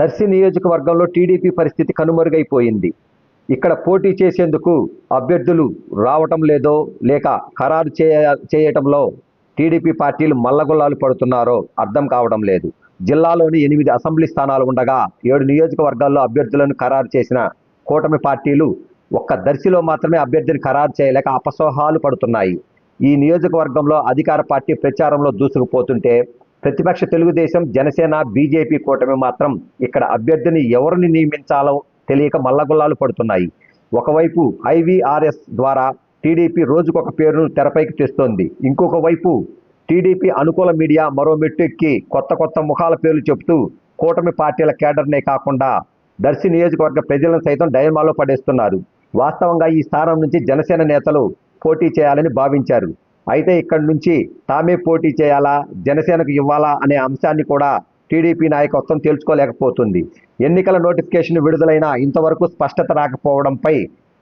దర్శి నియోజకవర్గంలో టీడీపీ పరిస్థితి కనుమరుగైపోయింది. ఇక్కడ పోటీ చేసేందుకు అభ్యర్థులు రావటం లేదో లేక ఖరారు చేయ చేయటంలో టీడీపీ పార్టీలు మల్లగొల్లాలు పడుతున్నారో అర్థం కావడం లేదు. జిల్లాలోని ఎనిమిది అసెంబ్లీ స్థానాలు ఉండగా ఏడు నియోజకవర్గాల్లో అభ్యర్థులను ఖరారు చేసిన కూటమి పార్టీలు ఒక్క దర్శిలో మాత్రమే అభ్యర్థిని ఖరారు చేయలేక అపసోహాలు పడుతున్నాయి. ఈ నియోజకవర్గంలో అధికార పార్టీ ప్రచారంలో దూసుకుపోతుంటే ప్రతిపక్ష తెలుగుదేశం జనసేన బీజేపీ కూటమి మాత్రం ఇక్కడ అభ్యర్థిని ఎవరిని నియమించాలో తెలియక మల్లగుల్లాలు పడుతున్నాయి. ఒకవైపు ఐవీఆర్ఎస్ ద్వారా టీడీపీ రోజుకొక పేరును తెరపైకి తెస్తోంది. ఇంకొక వైపు టీడీపీ అనుకూల మీడియా మరో మెట్టెక్కి కొత్త కొత్త ముఖాల పేర్లు చెబుతూ కూటమి పార్టీల కేడర్నే కాకుండా దర్శి నియోజకవర్గ ప్రజలను సైతం డయమాలో పడేస్తున్నారు. వాస్తవంగా ఈ స్థానం నుంచి జనసేన నేతలు పోటీ చేయాలని భావించారు. అయితే ఇక్కడి నుంచి తామే పోటీ చేయాలా? జనసేనకు ఇవ్వాలా? అనే అంశాన్ని కూడా టీడీపీ నాయకత్వం తేల్చుకోలేకపోతుంది. ఎన్నికల నోటిఫికేషన్ విడుదలైన ఇంతవరకు స్పష్టత రాకపోవడంపై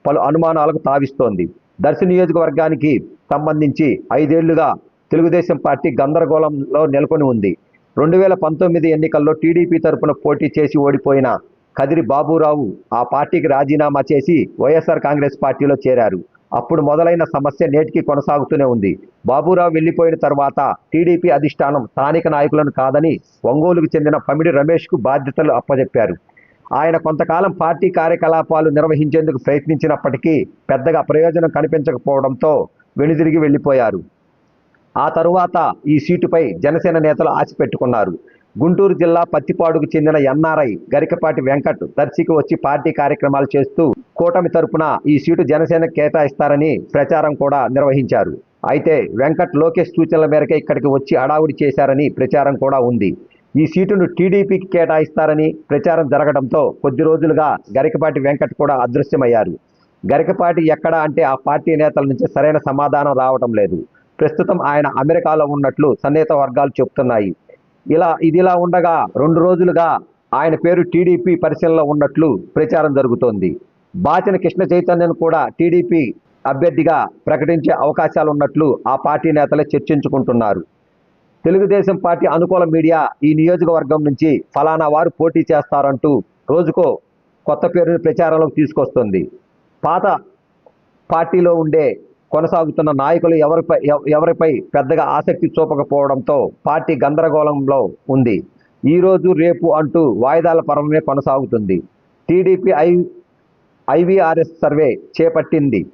పలు అనుమానాలకు తావిస్తోంది. దర్శి నియోజకవర్గానికి సంబంధించి ఐదేళ్ళుగా తెలుగుదేశం పార్టీ గందరగోళంలో నెలకొని ఉంది. రెండు వేల పంతొమ్మిది ఎన్నికల్లో టీడీపీ తరపున పోటీ చేసి ఓడిపోయిన కదిరి బాబురావు ఆ పార్టీకి రాజీనామా చేసి వైఎస్ఆర్ కాంగ్రెస్ పార్టీలో చేరారు. అప్పుడు మొదలైన సమస్య నేటికి కొనసాగుతూనే ఉంది. బాబురావు వెళ్ళిపోయిన తర్వాత టీడీపీ అధిష్టానం స్థానిక నాయకులను కాదని ఒంగోలుకు చెందిన పమిడి రమేష్కు బాధ్యతలు అప్పజెప్పారు. ఆయన కొంతకాలం పార్టీ కార్యకలాపాలు నిర్వహించేందుకు ప్రయత్నించినప్పటికీ పెద్దగా ప్రయోజనం కనిపించకపోవడంతో వెనుదిరిగి వెళ్ళిపోయారు. ఆ తరువాత ఈ సీటుపై జనసేన నేతలు ఆశ పెట్టుకున్నారు గుంటూరు జిల్లా పత్తిపాడుకు చెందిన ఎన్ఆర్ఐ గరికపాటి వెంకట్ దర్శికి వచ్చి పార్టీ కార్యక్రమాలు చేస్తూ కూటమి తరపున ఈ సీటు జనసేన కేటాయిస్తారని ప్రచారం కూడా నిర్వహించారు. అయితే వెంకట్ లోకేష్ సూచనల మేరకే ఇక్కడికి వచ్చి అడావుడి చేశారని ప్రచారం కూడా ఉంది. ఈ సీటును టీడీపీకి కేటాయిస్తారని ప్రచారం జరగడంతో కొద్ది రోజులుగా గరికపాటి వెంకట్ కూడా అదృశ్యమయ్యారు. గరికపాటి ఎక్కడ అంటే ఆ పార్టీ నేతల నుంచి సరైన సమాధానం రావటం లేదు. ప్రస్తుతం ఆయన అమెరికాలో ఉన్నట్లు సన్నిహిత వర్గాలు చెబుతున్నాయి. ఇలా ఇదిలా ఉండగా రెండు రోజులుగా ఆయన పేరు టీడీపీ పరిశీలనలో ఉన్నట్లు ప్రచారం జరుగుతోంది. బాచిన కృష్ణ చైతన్యను కూడా టీడీపీ అభ్యర్థిగా ప్రకటించే అవకాశాలు ఉన్నట్లు ఆ పార్టీ నేతలే చర్చించుకుంటున్నారు. తెలుగుదేశం పార్టీ అనుకూల మీడియా ఈ నియోజకవర్గం నుంచి ఫలానా వారు పోటీ చేస్తారంటూ రోజుకో కొత్త పేరుని ప్రచారంలోకి తీసుకొస్తుంది. పాత పార్టీలో ఉండే కొనసాగుతున్న నాయకులు ఎవరిపై ఎవ- ఎవరిపై పెద్దగా ఆసక్తి చూపకపోవడంతో పార్టీ గందరగోళంలో ఉంది. ఈ రోజు రేపు అంటూ వాయిదాల పరమే కొనసాగుతుంది. టీడీపీ ఐ ఐవీఆర్ఎస్ సర్వే చేపట్టింది.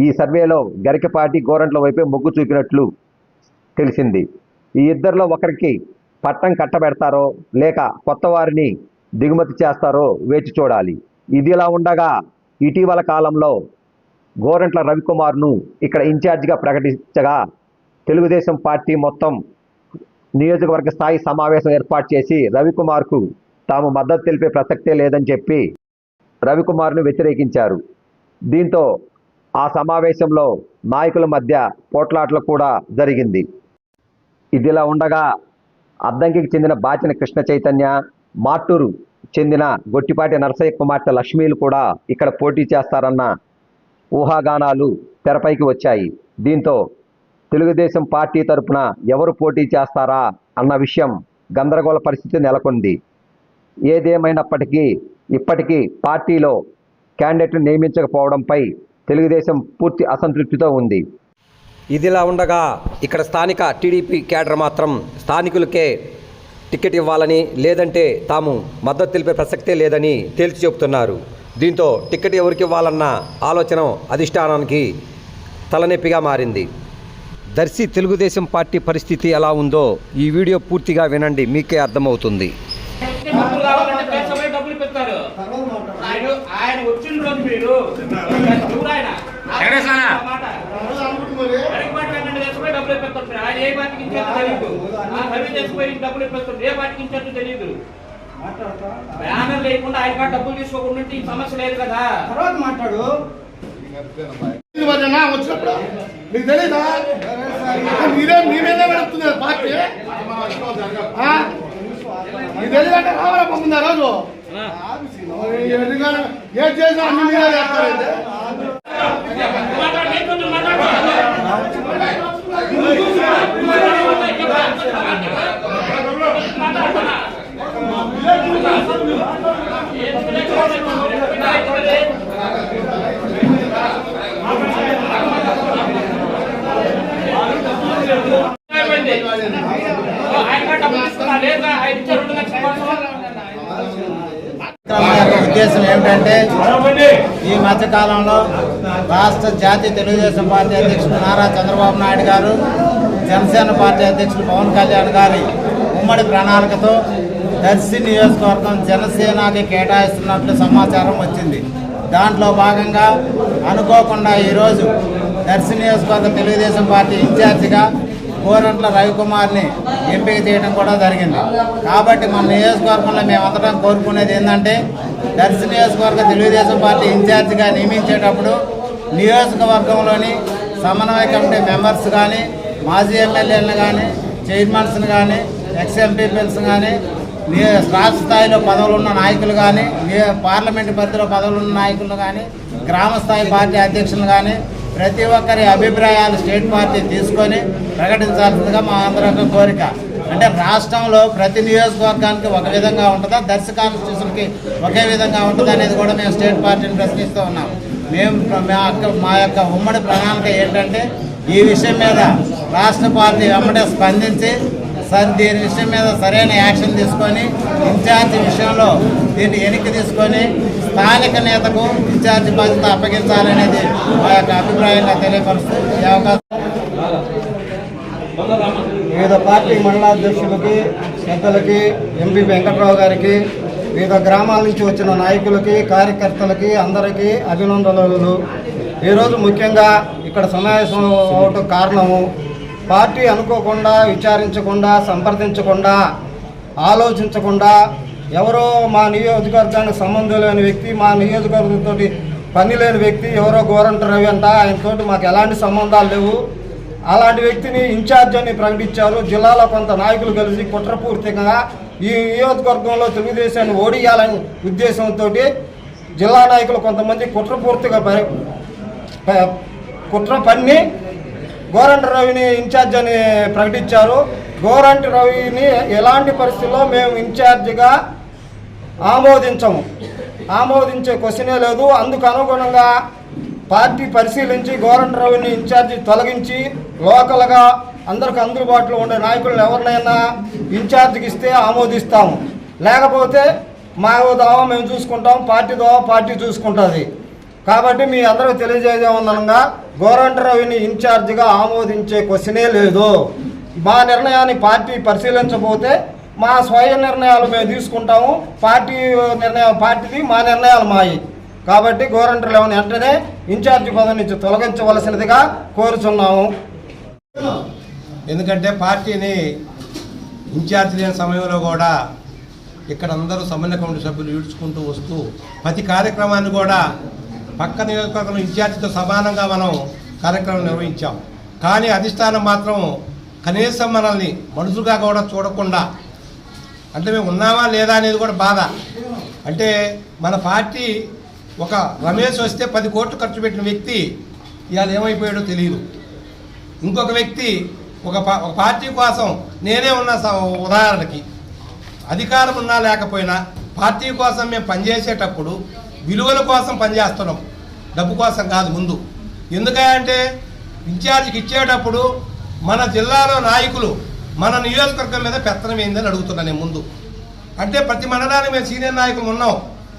ఈ సర్వేలో గరికపాటి గోరంట్ల వైపే మొగ్గు చూపినట్లు తెలిసింది. ఈ ఇద్దరిలో ఒకరికి పట్టం కట్టబెడతారో లేక కొత్త వారిని దిగుమతి చేస్తారో వేచి చూడాలి. ఇదిలా ఉండగా ఇటీవల కాలంలో గోరంట్ల రవికుమార్ను ఇక్కడ ఇన్ఛార్జిగా ప్రకటించగా తెలుగుదేశం పార్టీ మొత్తం నియోజకవర్గ స్థాయి సమావేశం ఏర్పాటు చేసి రవికుమార్కు తాము మద్దతు తెలిపే ప్రసక్తే లేదని చెప్పి రవికుమార్ను వ్యతిరేకించారు. దీంతో ఆ సమావేశంలో నాయకుల మధ్య పోట్లాటలు కూడా జరిగింది. ఇదిలా ఉండగా అద్దంకికి చెందిన బాచిన కృష్ణ చైతన్య మాటూరు చెందిన గొట్టిపాటి నరసయ్య కుమార్తె లక్ష్మీలు కూడా ఇక్కడ పోటీ చేస్తారన్న ఊహాగానాలు తెరపైకి వచ్చాయి. దీంతో తెలుగుదేశం పార్టీ తరపున ఎవరు పోటీ చేస్తారా అన్న విషయం గందరగోళ పరిస్థితి నెలకొంది. ఏదేమైనప్పటికీ ఇప్పటికీ పార్టీలో క్యాండిడేట్ను నియమించకపోవడంపై తెలుగుదేశం పూర్తి అసంతృప్తితో ఉంది. ఇదిలా ఉండగా ఇక్కడ స్థానిక టీడీపీ క్యాడర్ మాత్రం స్థానికులకే టికెట్ ఇవ్వాలని లేదంటే తాము మద్దతు తెలిపే ప్రసక్తే లేదని తేల్చి చెబుతున్నారు. దీంతో టికెట్ ఎవరికి ఇవ్వాలన్న ఆలోచన అధిష్టానానికి తలనొప్పిగా మారింది. దర్శి తెలుగుదేశం పార్టీ పరిస్థితి ఎలా ఉందో ఈ వీడియో పూర్తిగా వినండి మీకే అర్థమవుతుంది. డబ్బులు ఏ పార్టీకి ఇచ్చారో తెలియదు ఆ సర్వీస్ డబ్బులు ఏ పార్టీకి ఇచ్చారో తెలియదు బ్యానర్ లేకుండా ఆయన డబ్బులు తీసుకోకుండా ఉంటే ఈ సమస్య లేదు కదా. తర్వాత మాట్లాడు. వచ్చినప్పుడు? మీకు తెలీదా? మీరే మీ మీదే పార్టీ? మీకు తెలియదంటే రావాలా పంపింది ఆ. రోజు ఎందుకని ఏం చేసినా అన్ని మీరే చేస్తారైతే మాట్లాడు, నేను కొంచెం మాట్లాడుతున్నాను. మాట్లాడుతున్నా. ఆయన కాడ డబ్బులు తీసుకున్నా లేదా ఆయన ఇచ్చే రెండు లక్షల కోసం కార్యక్రమం యొక్క ఉద్దేశం ఏమిటంటే ఈ మధ్య కాలంలో రాష్ట్ర జాతీయ తెలుగుదేశం పార్టీ అధ్యక్షుడు నారా చంద్రబాబు నాయుడు గారు జనసేన పార్టీ అధ్యక్షుడు పవన్ కళ్యాణ్ గారి ఉమ్మడి ప్రణాళికతో దర్శి నియోజకవర్గం జనసేనకి కేటాయిస్తున్నట్లు సమాచారం వచ్చింది. దాంట్లో భాగంగా అనుకోకుండా ఈరోజు దర్శి నియోజకవర్గ తెలుగుదేశం పార్టీ ఇన్ఛార్జిగా కోరంట్ల రవికుమార్ని ఎంపిక చేయడం కూడా జరిగింది. కాబట్టి మన నియోజకవర్గంలో మేమందరం కోరుకునేది ఏంటంటే దర్శి నియోజకవర్గ తెలుగుదేశం పార్టీ ఇన్ఛార్జిగా నియమించేటప్పుడు నియోజకవర్గంలోని సమన్వయ కమిటీ మెంబర్స్ కానీ మాజీ ఎమ్మెల్యేలను కానీ చైర్మన్స్ని కానీ ఎక్స్ ఎంపీపీఎల్స్ కానీ రాష్ట్ర స్థాయిలో పదవులు ఉన్న నాయకులు కానీ పార్లమెంటు పరిధిలో పదవులు ఉన్న నాయకులు కానీ గ్రామ స్థాయి పార్టీ అధ్యక్షులు కానీ ప్రతి ఒక్కరి అభిప్రాయాలు స్టేట్ పార్టీ తీసుకొని ప్రకటించాల్సిందిగా మా అందరి కోరిక. అంటే రాష్ట్రంలో ప్రతి నియోజకవర్గానికి ఒక విధంగా ఉంటుందా? దర్శ కాన్స్టిట్యూషన్కి ఒకే విధంగా ఉంటుందా అనేది కూడా మేము స్టేట్ పార్టీని ప్రశ్నిస్తూ ఉన్నాం. మేము మా యొక్క మా యొక్క ఉమ్మడి ప్రణాళిక ఏంటంటే ఈ విషయం మీద రాష్ట్ర పార్టీ వెంబడే స్పందించి సార్ దీని విషయం మీద సరైన యాక్షన్ తీసుకొని ఇన్ఛార్జ్ విషయంలో దీన్ని వెనక్కి తీసుకొని స్థానిక నేతకు ఇన్ఛార్జ్ బాధ్యత అప్పగించాలనేది మా యొక్క అభిప్రాయంగా తెలియపరుస్తూ ఈ అవకాశం. వివిధ పార్టీ మండలాధ్యక్షులకి పెద్దలకి ఎంపీ వెంకట్రావు గారికి వివిధ గ్రామాల నుంచి వచ్చిన నాయకులకి కార్యకర్తలకి అందరికీ అభినందనలు. ఈరోజు ముఖ్యంగా ఇక్కడ సమావేశం అవటం కారణము పార్టీ అనుకోకుండా విచారించకుండా సంప్రదించకుండా ఆలోచించకుండా ఎవరో మా నియోజకవర్గానికి సంబంధం లేని వ్యక్తి మా నియోజకవర్గంతో పని లేని వ్యక్తి ఎవరో గోరంట రవి అంట ఆయనతోటి మాకు ఎలాంటి సంబంధాలు లేవు. అలాంటి వ్యక్తిని ఇన్ఛార్జ్ అని ప్రకటించారు. జిల్లాలో కొంత నాయకులు కలిసి కుట్రపూర్తిగా ఈ నియోజకవర్గంలో తెలుగుదేశాన్ని ఓడియాలని ఉద్దేశంతో జిల్లా నాయకులు కొంతమంది కుట్రపూర్తిగా ప- కుట్ర పన్ని గోరంట రవిని ఇన్ఛార్జ్ అని ప్రకటించారు. గోరంట రవిని ఎలాంటి పరిస్థితుల్లో మేము ఇన్ఛార్జిగా ఆమోదించము? ఆమోదించే క్వశ్చనే లేదు. అందుకు అనుగుణంగా పార్టీ పరిశీలించి గోరంట రవిని ఇన్ఛార్జి తొలగించి లోకల్గా అందరికి అందుబాటులో ఉండే నాయకులను ఎవరినైనా ఇన్ఛార్జికి ఇస్తే ఆమోదిస్తాము. లేకపోతే మా దావా మేము చూసుకుంటాం పార్టీ దావా పార్టీ చూసుకుంటుంది. కాబట్టి మీ అందరూ తెలియజేయమనగా గోరంటరావుని ఇన్ఛార్జిగా ఆమోదించే క్వశ్చనే లేదు. మా నిర్ణయాన్ని పార్టీ పరిశీలించబోతే మా స్వయం నిర్ణయాలు మేము తీసుకుంటాము పార్టీ నిర్ణయం పార్టీది మా నిర్ణయాలు మాయి. కాబట్టి గోరంట రవిని వెంటనే ఇన్ఛార్జి పదవి నుంచి తొలగించవలసినదిగా కోరుచున్నాము. ఎందుకంటే పార్టీని ఇన్ఛార్జ్ లేని సమయంలో కూడా ఇక్కడ అందరూ సమన్వయ కమిటీ సభ్యులు ఈడ్చుకుంటూ వస్తూ ప్రతి కార్యక్రమాన్ని కూడా పక్క నియోజకవర్గం ఇన్ఛార్జితో సమానంగా మనం కార్యక్రమం నిర్వహించాం. కానీ అధిష్టానం మాత్రం కనీసం మనల్ని మనుషులుగా కూడా చూడకుండా అంటే మేము ఉన్నామా లేదా అనేది కూడా బాధ. అంటే మన పార్టీ ఒక రమేష్ వస్తే పది కోట్లు ఖర్చు పెట్టిన వ్యక్తి ఇవాళ ఏమైపోయాడో తెలియదు. ఇంకొక వ్యక్తి ఒక ఒక పార్టీ కోసం నేనే ఉన్న స- ఉదాహరణకి అధికారం ఉన్నా లేకపోయినా పార్టీ కోసం మేము పనిచేసేటప్పుడు విలువల కోసం పనిచేస్తున్నాం. డబ్బు కోసం కాదు ముందు. ఎందుకంటే ఇన్ఛార్జికి ఇచ్చేటప్పుడు మన జిల్లాలో నాయకులు మన నియోజకవర్గం మీద పెత్తనం ఏందని అడుగుతున్నా నేను ముందు. అంటే ప్రతి మండలానికి మేము సీనియర్ నాయకులు ఉన్నాం.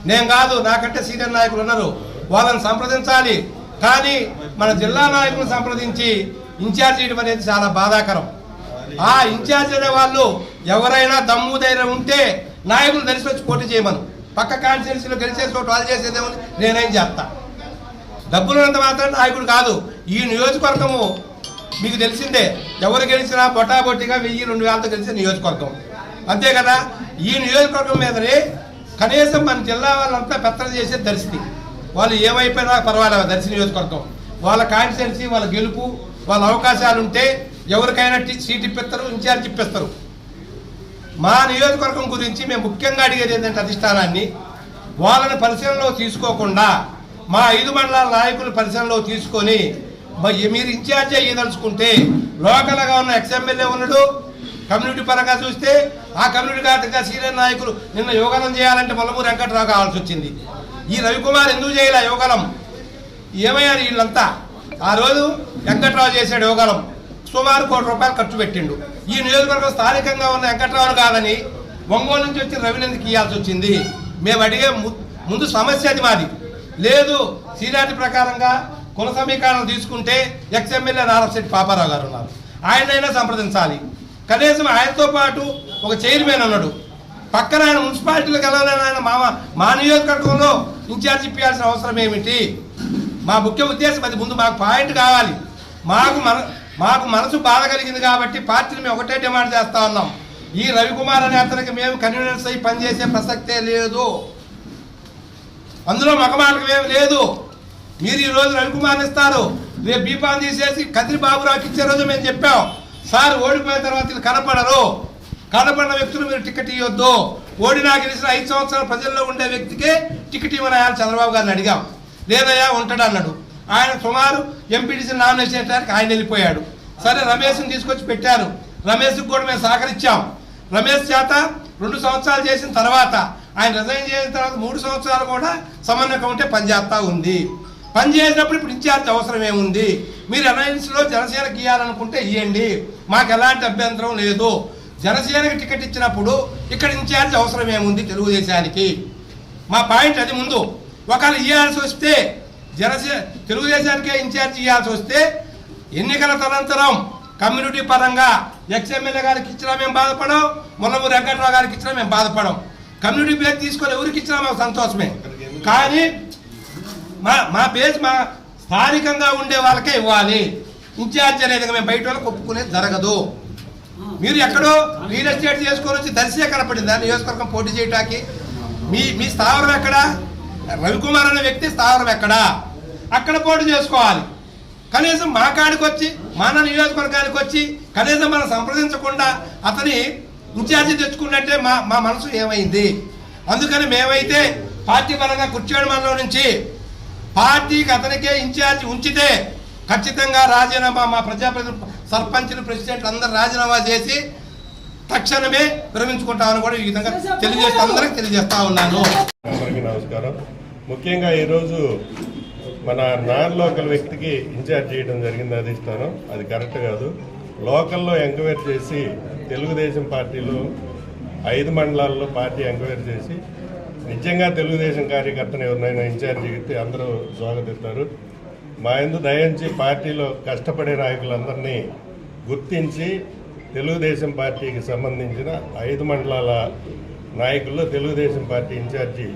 నేను కాదు నాకంటే సీనియర్ నాయకులు ఉన్నారు. వాళ్ళని సంప్రదించాలి. కానీ మన జిల్లా నాయకులను సంప్రదించి ఇన్ఛార్జ్ చేయడం అనేది చాలా బాధాకరం. ఆ ఇన్ఛార్జ్ అనే వాళ్ళు ఎవరైనా దమ్ము ధైర్యం ఉంటే నాయకులు తెలిసి వచ్చి పోటీ చేయమను. పక్క కాన్స్టిట్యున్సీలో గెలిచే చోటు వాళ్ళు చేసేదేమో నేనేం చేస్తాను డబ్బులున్నంత మాత్రం నాయకుడు కాదు. ఈ నియోజకవర్గము మీకు తెలిసిందే ఎవరు గెలిచినా బొటాబొట్టిగా వెయ్యి రెండు వేలతో గెలిచిన నియోజకవర్గం. అంతే కదా? ఈ నియోజకవర్గం మీదనే కనీసం మన జిల్లా వాళ్ళంతా పెత్తన చేసే దర్శిని వాళ్ళు ఏమైపోయినా పర్వాలేదు దర్శి నియోజకవర్గం. వాళ్ళ కాన్స్టిట్యున్సీ వాళ్ళ గెలుపు వాళ్ళ అవకాశాలు ఉంటే ఎవరికైనా సీట్ ఇప్పిస్తారు ఇన్ఛార్జ్ ఇప్పిస్తారు. మా నియోజకవర్గం గురించి మేము ముఖ్యంగా అడిగేది ఏంటంటే అధిష్టానాన్ని వాళ్ళని పరిశీలనలో తీసుకోకుండా మా ఐదు మండలాల నాయకులు పరిశీలనలో తీసుకొని మరి మీరు ఇన్ఛార్జ్ అయ్యదలుచుకుంటే లోకల్గా ఉన్న ఎక్స్ఎమ్మెల్యే ఉన్నాడు. కమ్యూనిటీ పరంగా చూస్తే ఆ కమ్యూనిటీ కార్డుగా సీనియర్ నాయకులు నిన్న యోగానం చేయాలంటే మొలమూరు వెంకట్రావు కావాల్సి వచ్చింది. ఈ రవికుమార్ ఎందుకు చేయలే యోగానం? ఏమయ్యారు వీళ్ళంతా? ఆ రోజు వెంకట్రావు చేశాడు యోగాలం సుమారు కోటి రూపాయలు ఖర్చు పెట్టిండు. ఈ నియోజకవర్గం స్థానికంగా ఉన్న వెంకట్రావు కాదని ఒంగోలు నుంచి వచ్చి రవినందుకు ఇవ్వాల్సి వచ్చింది. మేము అడిగే ము- ముందు సమస్య అది మాది. లేదు. సీనియారిటీ ప్రకారంగా కుల సమీకరణలు తీసుకుంటే ఎక్స్ఎమ్మెల్యే నారాశెట్టి పాపారావు గారు ఉన్నారు. ఆయనైనా సంప్రదించాలి. కనీసం ఆయనతో పాటు ఒక చైర్మన్ ఉన్నాడు. పక్కన ఆయన మున్సిపాలిటీలకు వెళ్ళాలని ఆయన మా మా నియోజకవర్గంలో ఇన్ఛార్జ్ ఇప్పించాల్సిన అవసరం ఏమిటి? మా ముఖ్య ఉద్దేశం అది. ముందు మాకు పాయింట్ కావాలి. మాకు మన మాకు మనసు బాధ కలిగింది కాబట్టి పార్టీని మేము ఒకటే డిమాండ్ చేస్తా ఉన్నాం. ఈ రవికుమార్ అనే అతనికి మేము కన్వీనర్స్ అయి పనిచేసే ప్రసక్తే లేదు. అందులో మగమాటకు లేదు. మీరు ఈ రోజు రవికుమార్ ఇస్తారు. రేపు బీపాన్ తీసేసి కదిరి బాబురావుకి ఇచ్చే రోజు మేము చెప్పాం. సార్ ఓడిపోయిన తర్వాత వీళ్ళు కనపడరు. కనపడిన వ్యక్తులు మీరు టికెట్ ఇవ్వద్దు ఓడినా గెలిచిన ఐదు సంవత్సరాల ప్రజల్లో ఉండే వ్యక్తికే టికెట్ ఇవ్వని ఆయన చంద్రబాబు గారిని అడిగాం. లేదయ్యా ఉంటాడు అన్నాడు. ఆయన సుమారు ఎంపీటీసీ నామినేషన్ చేయడానికి ఆయన వెళ్ళిపోయాడు. సరే రమేష్ని తీసుకొచ్చి పెట్టారు. రమేష్కి కూడా మేము సహకరించాం. రమేష్ చేత రెండు సంవత్సరాలు చేసిన తర్వాత ఆయన రిజైన్ చేసిన తర్వాత మూడు సంవత్సరాలు కూడా సమన్వయ కమిటీ పనిచేస్తూ ఉంది. పనిచేసినప్పుడు ఇప్పుడు ఇన్ఛార్జ్ అవసరం ఏముంది? మీరు అలయన్స్లో జనసేనకి ఇవ్వాలనుకుంటే ఇవ్వండి మాకు ఎలాంటి అభ్యంతరం లేదు. జనసేనకి టికెట్ ఇచ్చినప్పుడు ఇక్కడ ఇన్ఛార్జ్ అవసరం ఏముంది తెలుగుదేశానికి? మా పాయింట్ అది ముందు. ఒకవేళ ఇవ్వాల్సి వస్తే జనసే తెలుగుదేశానికే ఇన్ఛార్జ్ ఇవ్వాల్సి వస్తే ఎన్నికల తదనంతరం కమ్యూనిటీ పరంగా ఎక్స్ఎమ్మెల్యే గారికి ఇచ్చినా మేము బాధపడం ముల్లమూరు వెంకట్రావు గారికి ఇచ్చినా మేము బాధపడం కమ్యూనిటీ పేరు తీసుకొని ఎవరికి ఇచ్చినా మాకు సంతోషమే. కానీ మా మా పేజ్ మా స్థానికంగా ఉండే వాళ్ళకే ఇవ్వాలి. ఇన్ఛార్జ్ అనేది మేము బయట వాళ్ళకి ఒప్పుకునేది జరగదు. మీరు ఎక్కడో రియల్ ఎస్టేట్ చేసుకొని వచ్చి దర్శే కనపడిందా? నియోజకవర్గం పోటీ చేయటానికి? మీ మీ స్థావరం ఎక్కడా? రవికుమార్ అనే వ్యక్తి స్థావరం ఎక్కడా? అక్కడ పోటీ చేసుకోవాలి. కనీసం మా కాడికి వచ్చి మన నియోజకవర్గానికి వచ్చి కనీసం మనం సంప్రదించకుండా అతని ఇన్ఛార్జి తెచ్చుకున్నట్టే మా మా మనసు ఏమైంది? అందుకని మేమైతే పార్టీ పరంగా కుర్చేడు మండలం నుంచి పార్టీకి అతనికే ఇన్ఛార్జి ఉంచితే ఖచ్చితంగా రాజీనామా మా ప్రజాప్రతి సర్పంచులు ప్రెసిడెంట్ అందరూ రాజీనామా చేసి తక్షణమే విరమించుకుంటామని కూడా ఈ విధంగా తెలియజేస్తా అందరికి తెలియజేస్తా ఉన్నాను. నమస్కారం. ముఖ్యంగా ఈరోజు మన నాన్ లోకల్ వ్యక్తికి ఇన్ఛార్జ్ చేయడం జరిగింది అధిష్టానం. అది కరెక్ట్ కాదు. లోకల్లో ఎంక్వైరీ చేసి తెలుగుదేశం పార్టీలో ఐదు మండలాల్లో పార్టీ ఎంక్వైరీ చేసి నిజంగా తెలుగుదేశం కార్యకర్తను ఎవరినైనా ఇన్ఛార్జ్ అయితే అందరూ స్వాగతిస్తారు. మా ఎందు దయించి పార్టీలో కష్టపడే నాయకులందరినీ గుర్తించి తెలుగుదేశం పార్టీకి సంబంధించిన ఐదు మండలాల నాయకుల్లో తెలుగుదేశం పార్టీ ఇన్ఛార్జి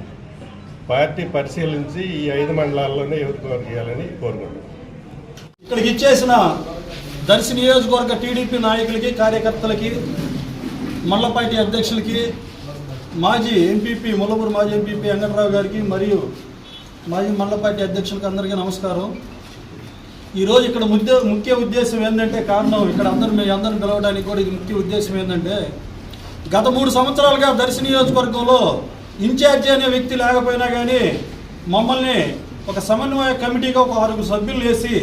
పార్టీ పరిశీలించి ఈ ఐదు మండలాల్లోనే ఎవరికి వారు చేయాలని కోరుకుంటున్నాం. ఇక్కడికి ఇచ్చేసిన దర్శి నియోజకవర్గ టీడీపీ నాయకులకి కార్యకర్తలకి మల్లపాటి అధ్యక్షులకి మాజీ ఎంపీపీ ముల్లపూరు మాజీ ఎంపీపీ వెంకటరావు గారికి మరియు మాజీ మల్లపాటి అధ్యక్షులకి అందరికీ నమస్కారం. ఈరోజు ఇక్కడ ముద్ద ముఖ్య ఉద్దేశం ఏంటంటే కారణం ఇక్కడ అందరూ మీ అందరం పిలవడానికి కూడా ఇది ముఖ్య ఉద్దేశం ఏంటంటే గత మూడు సంవత్సరాలుగా దర్శి నియోజకవర్గంలో ఇన్ఛార్జి అనే వ్యక్తి లేకపోయినా కానీ మమ్మల్ని ఒక సమన్వయ కమిటీగా ఒక ఆరుగురు సభ్యులు వేసి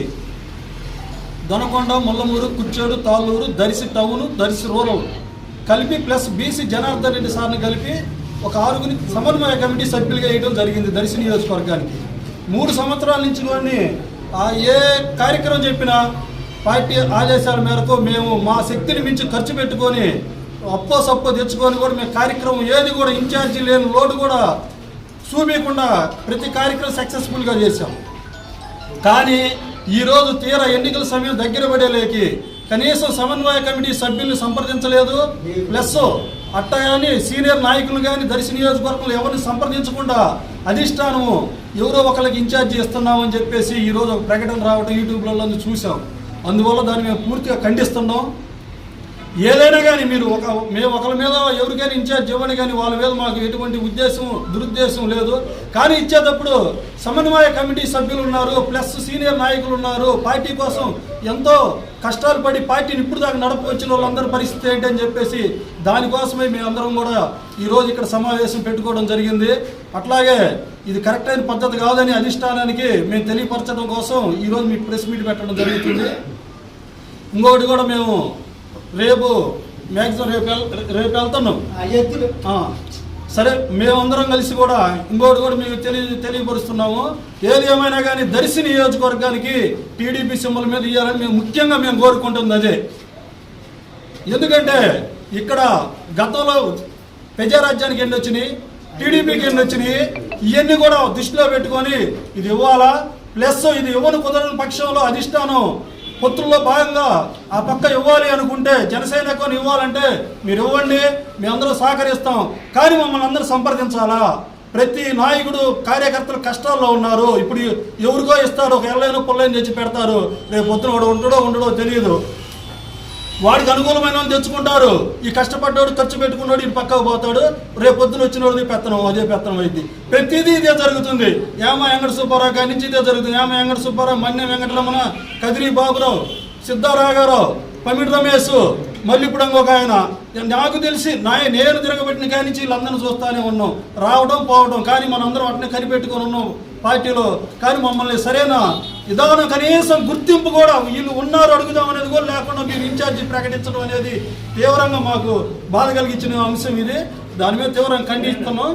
దొనకొండ ముల్లమూరు కుర్చేడు తాళ్ళూరు దర్శి టౌన్ దర్శి రూరల్. కలిపి ప్లస్ బీసీ జనార్దన్ రెడ్డి సార్ని కలిపి ఒక ఆరుగురి సమన్వయ కమిటీ సభ్యులుగా వేయడం జరిగింది దర్శి నియోజకవర్గానికి. మూడు సంవత్సరాల నుంచి కానీ ఏ కార్యక్రమం చెప్పినా పార్టీ ఆదేశాల మేరకు మేము మా శక్తిని మించి ఖర్చు పెట్టుకొని అప్పో సప్పో తెచ్చుకొని కూడా మేము కార్యక్రమం ఏది కూడా ఇన్ఛార్జి లేని లోటు కూడా చూపించకుండా ప్రతి కార్యక్రమం సక్సెస్ఫుల్గా చేశాం. కానీ ఈరోజు తీరా ఎన్నికల సమయం దగ్గర పడేలేకి. కనీసం సమన్వయ కమిటీ సభ్యుల్ని సంప్రదించలేదు. ప్లస్ అట్ట కానీ సీనియర్ నాయకులు కానీ దర్శి నియోజకవర్గంలో ఎవరిని సంప్రదించకుండా అధిష్టానము ఎవరో ఒకరికి ఇన్ఛార్జి ఇస్తున్నామని చెప్పేసి ఈరోజు ఒక ప్రకటన రావడం యూట్యూబ్లలో చూసాం అందువల్ల దాన్ని మేము పూర్తిగా ఖండిస్తున్నాం. ఏదైనా కానీ మీరు ఒక మేము ఒకరి మీద ఎవరికైనా ఇన్ఛార్జ్ ఇవ్వండి కానీ వాళ్ళ మీద మాకు ఎటువంటి ఉద్దేశం దురుద్దేశం లేదు. కానీ ఇచ్చేటప్పుడు సమన్వయ కమిటీ సభ్యులు ఉన్నారు ప్లస్ సీనియర్ నాయకులు ఉన్నారు. పార్టీ కోసం ఎంతో కష్టాలు పడి పార్టీని ఇప్పుడు దాకా నడప వచ్చిన వాళ్ళందరి పరిస్థితి ఏంటని చెప్పేసి దానికోసమే మేమందరం కూడా ఈరోజు ఇక్కడ సమావేశం పెట్టుకోవడం జరిగింది. అట్లాగే ఇది కరెక్ట్ అయిన పద్ధతి కాదని అధిష్టానానికి మేము తెలియపరచడం కోసం ఈరోజు మీకు ప్రెస్ మీట్ పెట్టడం జరుగుతుంది. ఇంకొకటి కూడా మేము రేపు మ్యాక్సిమం రేపు రేపు వెళ్తున్నాం. సరే మేమందరం కలిసి కూడా ఇంకోటి కూడా మీకు తెలియ తెలియపరుస్తున్నాము. ఏది ఏమైనా కానీ దర్శి నియోజకవర్గానికి టీడీపీ సింబల్ మీద ఇవ్వాలని మేము ముఖ్యంగా మేము కోరుకుంటుంది అదే. ఎందుకంటే ఇక్కడ గతంలో ప్రజారాజ్యానికి ఎన్ని వచ్చినాయి? టీడీపీకి ఎన్ని వచ్చినాయి? ఇవన్నీ కూడా దృష్టిలో పెట్టుకొని ఇది ఇవ్వాలా? ప్లస్ ఇది ఇవ్వని కుదరని పక్షంలో అధిష్టానం పొత్తుల్లో భాగంగా ఆ పక్క ఇవ్వాలి అనుకుంటే జనసేనకు ఇవ్వాలంటే మీరు ఇవ్వండి మేమందరూ సహకరిస్తాం. కానీ మమ్మల్ని అందరూ సంప్రదించాలా? ప్రతి నాయకుడు కార్యకర్తలు కష్టాల్లో ఉన్నారు. ఇప్పుడు ఎవరికో ఇస్తారు ఒక ఎల్లైన పుల్లైన తెచ్చి పెడతారు. రేపు పొద్దున వాడు ఉండడో ఉండడో తెలియదు వాడికి అనుకూలమైన వాళ్ళు తెచ్చుకుంటారు. ఈ కష్టపడ్డాడు ఖర్చు పెట్టుకున్నాడు ఇటు పక్కకు పోతాడు. రేపు పొద్దున వచ్చిన వాడిది పెత్తనం అదే పెత్తనం అయింది. ప్రతిదీ ఇదే జరుగుతుంది. ఏమ వెంకట సుబ్బారావు గారి నుంచి ఇదే జరుగుతుంది. ఏమ వెంకట సుబ్బారావు మన్య వెంకటరమణ కదిరి బాబురావు సిద్ధారాఘారావు పమిడి రమేష్ మళ్ళీ ఇప్పుడు ఇంకొక ఆయన. నాకు తెలిసి నా నేను తిరగబెట్టిన కానీ వీళ్ళందరినీ చూస్తానే ఉన్నాం. రావడం పోవడం. కానీ మనందరం అట్నే కనిపెట్టుకొని ఉన్నాం. పార్టీలో కానీ మమ్మల్ని సరైన విధానం కనీసం గుర్తింపు కూడా వీళ్ళు ఉన్నారు అడుగుదాం అనేది కూడా లేకుండా మీరు ఇన్ఛార్జి ప్రకటించడం అనేది తీవ్రంగా మాకు బాధ కలిగించిన అంశం ఇది. దాని మీద తీవ్రంగా ఖండిస్తున్నాం.